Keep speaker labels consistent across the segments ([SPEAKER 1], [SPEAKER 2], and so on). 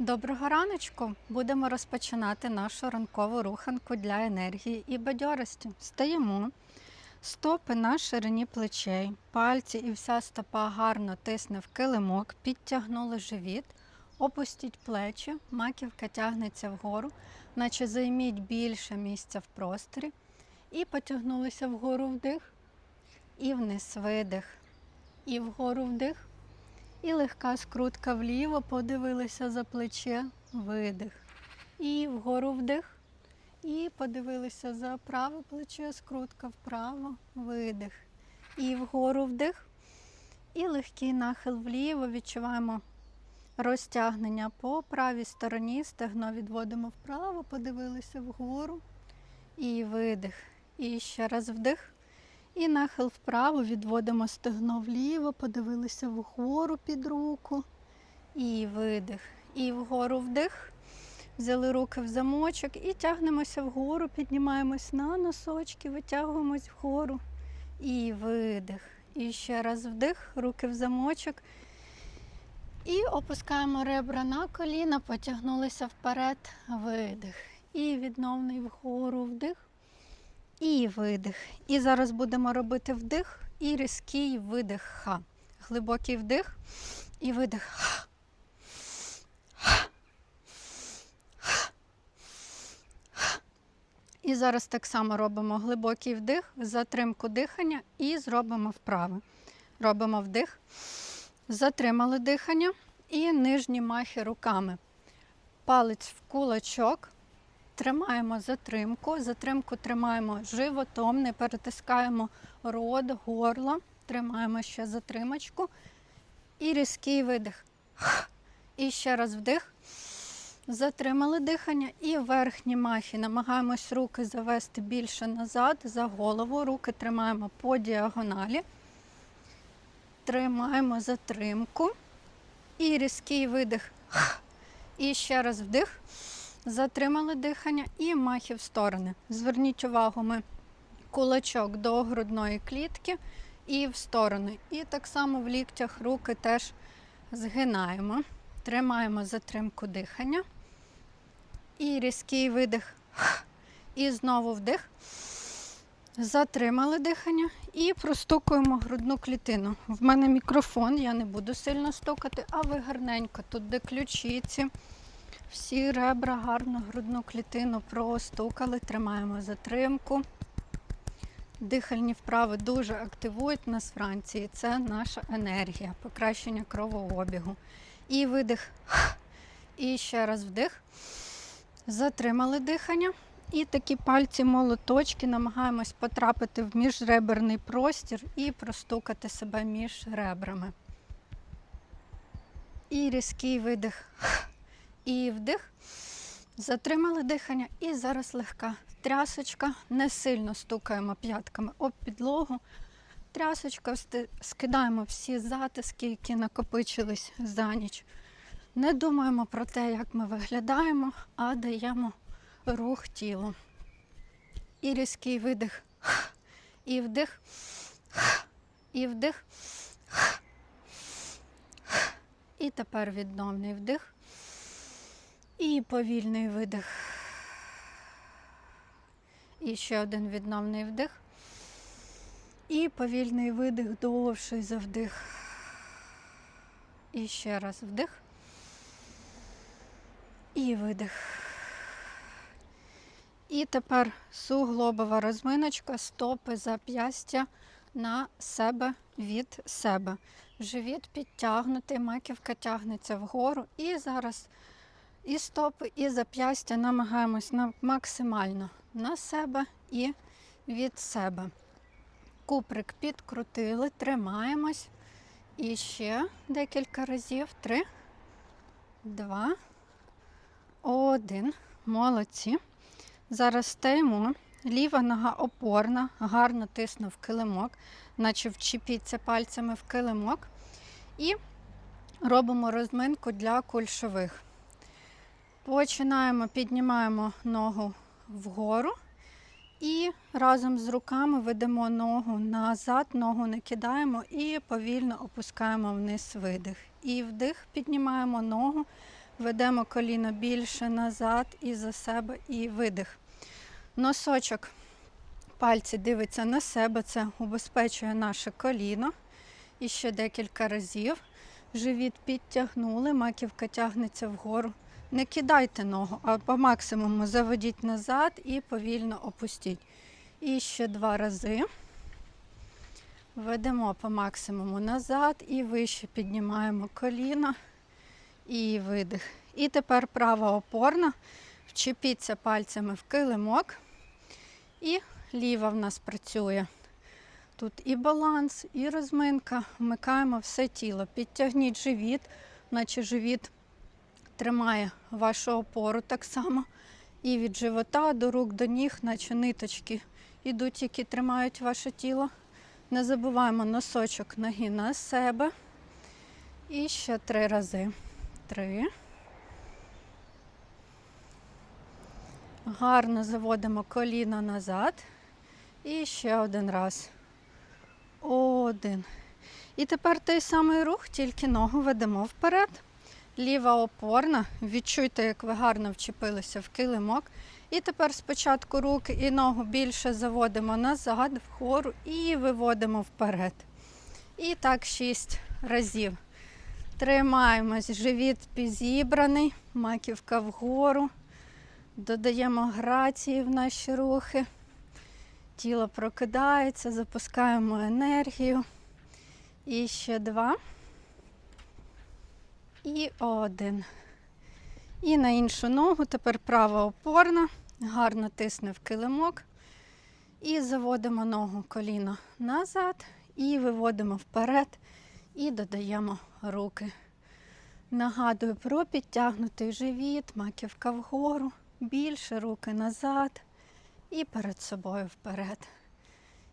[SPEAKER 1] Доброго раночку! Будемо розпочинати нашу ранкову руханку для енергії і бадьорості. Стаємо, стопи на ширині плечей, пальці і вся стопа гарно тисне в килимок, підтягнули живіт, опустіть плечі, маківка тягнеться вгору, наче займіть більше місця в просторі. І потягнулися вгору вдих, і вниз видих, і вгору вдих. І легка скрутка вліво, подивилися за плече, видих. І вгору вдих. І подивилися за праве плече, скрутка вправо, видих. І вгору вдих. І легкий нахил вліво. Відчуваємо розтягнення по правій стороні. Стегно відводимо вправо, подивилися вгору. І видих. І ще раз вдих. І нахил вправо відводимо стегно вліво, подивилися вгору під руку. І видих. І вгору вдих. Взяли руки в замочок і тягнемося вгору, піднімаємось на носочки, витягуємось вгору. І видих. І ще раз вдих, руки в замочок. І опускаємо ребра на коліна, потягнулися вперед, видих. І відновний вгору вдих. І видих. І зараз будемо робити вдих і різкий видих ха. Глибокий вдих і видих. Ха. І зараз так само робимо глибокий вдих, затримку дихання і зробимо вправи. Робимо вдих, затримали дихання і нижні махи руками. Палець в кулачок. Тримаємо затримку. Затримку тримаємо животом, не перетискаємо рот, горло. Тримаємо ще затримочку. І різкий видих. І ще раз вдих. Затримали дихання і верхні махи. Намагаємось руки завести більше назад, за голову. Руки тримаємо по діагоналі. Тримаємо затримку. І різкий видих. І ще раз вдих. Затримали дихання і махи в сторони. Зверніть увагу, ми кулачок до грудної клітки і в сторону. І так само в ліктях руки теж згинаємо. Тримаємо затримку дихання. І різкий видих. І знову вдих. Затримали дихання і простукуємо грудну клітину. В мене мікрофон, я не буду сильно стукати, а ви гарненько тут, де ключиці. Всі ребра гарно грудну клітину простукали, тримаємо затримку. Дихальні вправи дуже активують нас Франції. Це наша енергія, покращення кровообігу. І видих. І ще раз вдих. Затримали дихання. І такі пальці молоточки намагаємось потрапити в міжреберний простір і простукати себе між ребрами. І різкий видих. І вдих. Затримали дихання. І зараз легка трясочка. Не сильно стукаємо п'ятками об підлогу. Трясочка, скидаємо всі затиски, які накопичились за ніч. Не думаємо про те, як ми виглядаємо, а даємо рух тілу. І різкий видих. І вдих. І вдих. І тепер відновний вдих. І повільний видих. І ще один відновний вдих. І повільний видих, довший за вдих. І ще раз вдих. І видих. І тепер суглобова розминочка, стопи зап'ястя на себе від себе. Живіт підтягнутий, маківка тягнеться вгору. І зараз і стопи, і зап'ястя намагаємось на максимально на себе і від себе. Куприк підкрутили, тримаємось. І ще декілька разів. Три, два, один. Молодці. Зараз стаємо. Ліва нога опорна, гарно тисну в килимок, наче вчепіться пальцями в килимок. І робимо розминку для кульшових. Починаємо, піднімаємо ногу вгору і разом з руками ведемо ногу назад, ногу не кидаємо і повільно опускаємо вниз видих. І вдих, піднімаємо ногу, Ведемо коліно більше назад і за себе, і видих. Носочок пальці дивиться на себе, це убезпечує наше коліно. І ще декілька разів. Живіт підтягнули, маківка тягнеться вгору. Не кидайте ногу, а по максимуму заведіть назад і повільно опустіть. І ще два рази. Ведемо по максимуму назад і вище піднімаємо коліно і видих. І тепер права опорна. Вчепіться пальцями в килимок. І ліва в нас працює. Тут і баланс, і розминка. Вмикаємо все тіло. Підтягніть живіт, наче живіт тримає вашу опору так само. І від живота до рук, до ніг, наче ниточки ідуть, які тримають ваше тіло. Не забуваємо носочок ноги на себе. І ще три рази. Три. Гарно заводимо коліно назад. І ще один раз. Один. І тепер той самий рух, тільки ногу ведемо вперед. Ліва опорна. Відчуйте, як ви гарно вчепилися в килимок. І тепер спочатку руки і ногу більше заводимо назад, вгору і виводимо вперед. І так шість разів. Тримаємось, живіт підзібраний, маківка вгору. Додаємо грації в наші рухи. Тіло прокидається, запускаємо енергію. І ще два. І один. І на іншу ногу тепер права опорна, гарно тисне в килимок. І заводимо ногу коліно назад і виводимо вперед і додаємо руки. Нагадую про підтягнутий живіт, маківка вгору, більше руки назад і перед собою вперед.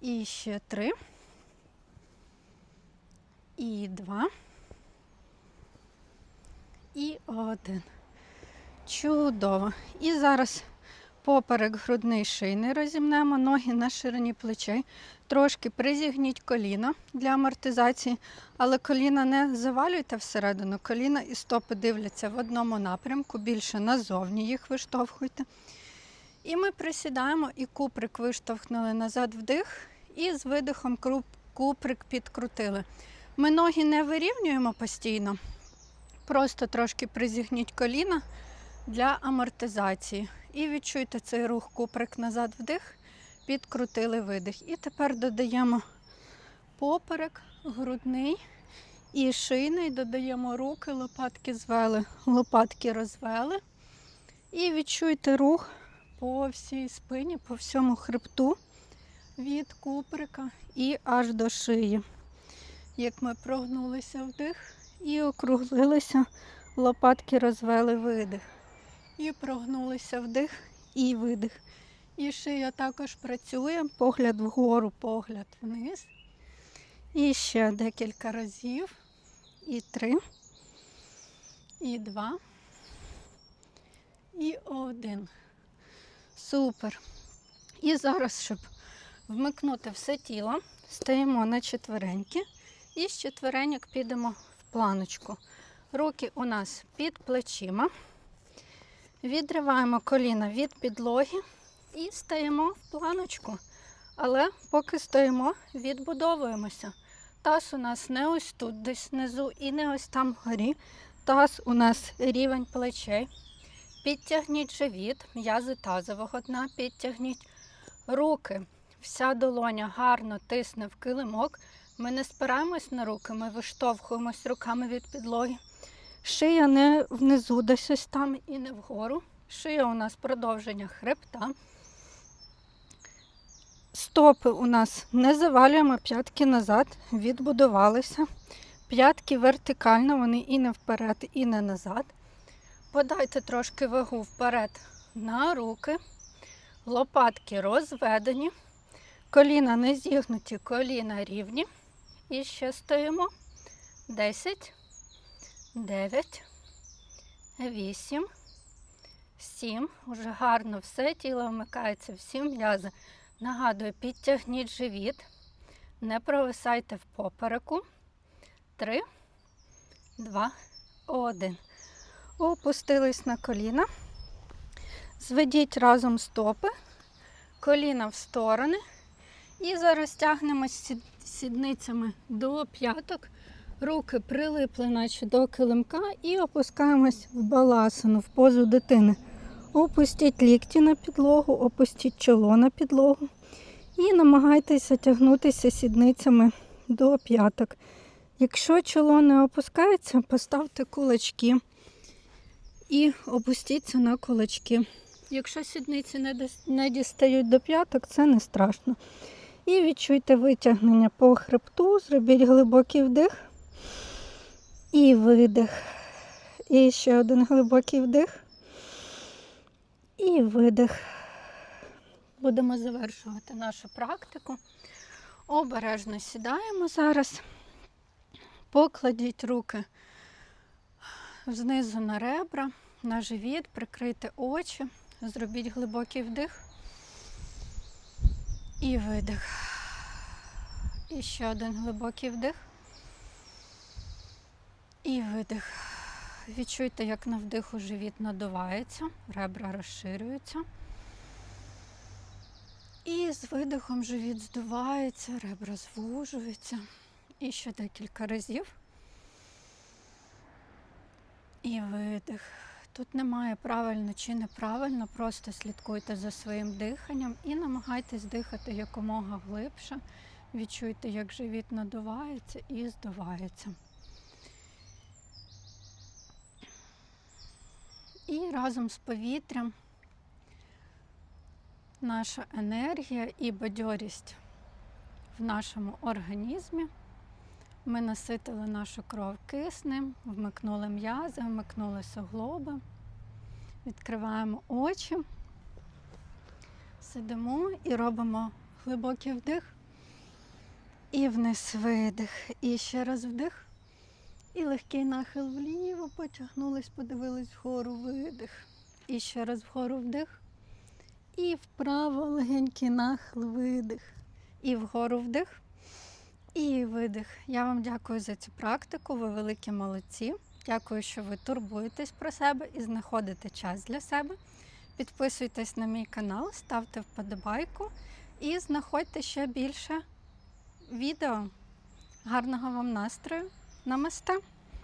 [SPEAKER 1] І ще три. І два. Один. Чудово. І зараз поперек грудний шийний розімнемо, ноги на ширині плечей. Трошки призігніть коліна для амортизації, але коліна не завалюйте всередину. Коліна і стопи дивляться в одному напрямку, більше назовні їх виштовхуйте. І ми присідаємо і куприк виштовхнули назад вдих, і з видихом куприк підкрутили. Ми ноги не вирівнюємо постійно, просто трошки призігніть коліна для амортизації. І відчуйте цей рух куприк назад вдих, підкрутили видих. І тепер додаємо поперек, грудний і шийний, додаємо руки, лопатки звели, лопатки розвели. І відчуйте рух по всій спині, по всьому хребту від куприка і аж до шиї. Як ми прогнулися вдих і округлилися, лопатки розвели видих. І прогнулися вдих і видих. І шия також працює, погляд вгору, погляд вниз. І ще декілька разів. І три, і два, і один. Супер. І зараз, щоб вмикнути все тіло, стаємо на четвереньки і з четвереньок підемо планочку. Руки у нас під плечима. Відриваємо коліна від підлоги і стаємо в планочку. Але поки стоїмо, відбудовуємося. Таз у нас не ось тут, десь внизу, і не ось там вгорі. Таз у нас рівень плечей. Підтягніть живіт, м'язи тазового дна, підтягніть руки. Вся долоня гарно тисне в килимок. Ми не спираємось на руки, ми виштовхуємось руками від підлоги. Шия не внизу, десь ось там і не вгору. Шия у нас продовження хребта. Стопи у нас не завалюємо п'ятки назад, відбудувалися. П'ятки вертикально, вони і не вперед, і не назад. Подайте трошки вагу вперед на руки. Лопатки розведені. Коліна не зігнуті, коліна рівні. І ще стоїмо. 10, 9, 8, 7. Уже гарно все, тіло вмикається, всі м'язи. Нагадую, підтягніть живіт. Не провисайте в попереку. 3, 2, 1. Опустились на коліна. Зведіть разом стопи, коліна в сторони. І зараз тягнемось сідницями до п'яток. Руки прилипли, наче до килимка, і опускаємось в баласану, в позу дитини. Опустіть лікті на підлогу, опустіть чоло на підлогу. І намагайтеся тягнутися сідницями до п'яток. Якщо чоло не опускається, поставте кулачки і опустіться на кулачки. Якщо сідниці не дістають до п'яток, це не страшно. І відчуйте витягнення по хребту, зробіть глибокий вдих і видих. І ще один глибокий вдих і видих. Будемо завершувати нашу практику. Обережно сідаємо зараз. Покладіть руки знизу на ребра, на живіт, прикрийте очі, зробіть глибокий вдих і видих. І ще один глибокий вдих. І видих. Відчуйте, як на вдиху живіт надувається, ребра розширюються. І з видихом живіт здувається, ребра звужуються. І ще декілька разів. І видих. Тут немає правильно чи неправильно, просто слідкуйте за своїм диханням і намагайтесь дихати якомога глибше. Відчуйте, як живіт надувається і здувається. І разом з повітрям наша енергія і бадьорість в нашому організмі. Ми наситили нашу кров киснем, вмикнули м'язи, вмикнули суглоби, відкриваємо очі, сидимо і робимо глибокий вдих і вниз видих. І ще раз вдих. І легкий нахил вліво, потягнулись, подивились вгору видих. І ще раз вгору вдих. І вправо легенький нахил, видих. І вгору вдих. І видих. Я вам дякую за цю практику. Ви великі молодці. Дякую, що ви турбуєтесь про себе і знаходите час для себе. Підписуйтесь на мій канал, ставте вподобайку і знаходьте ще більше відео. Гарного вам настрою! Намасте!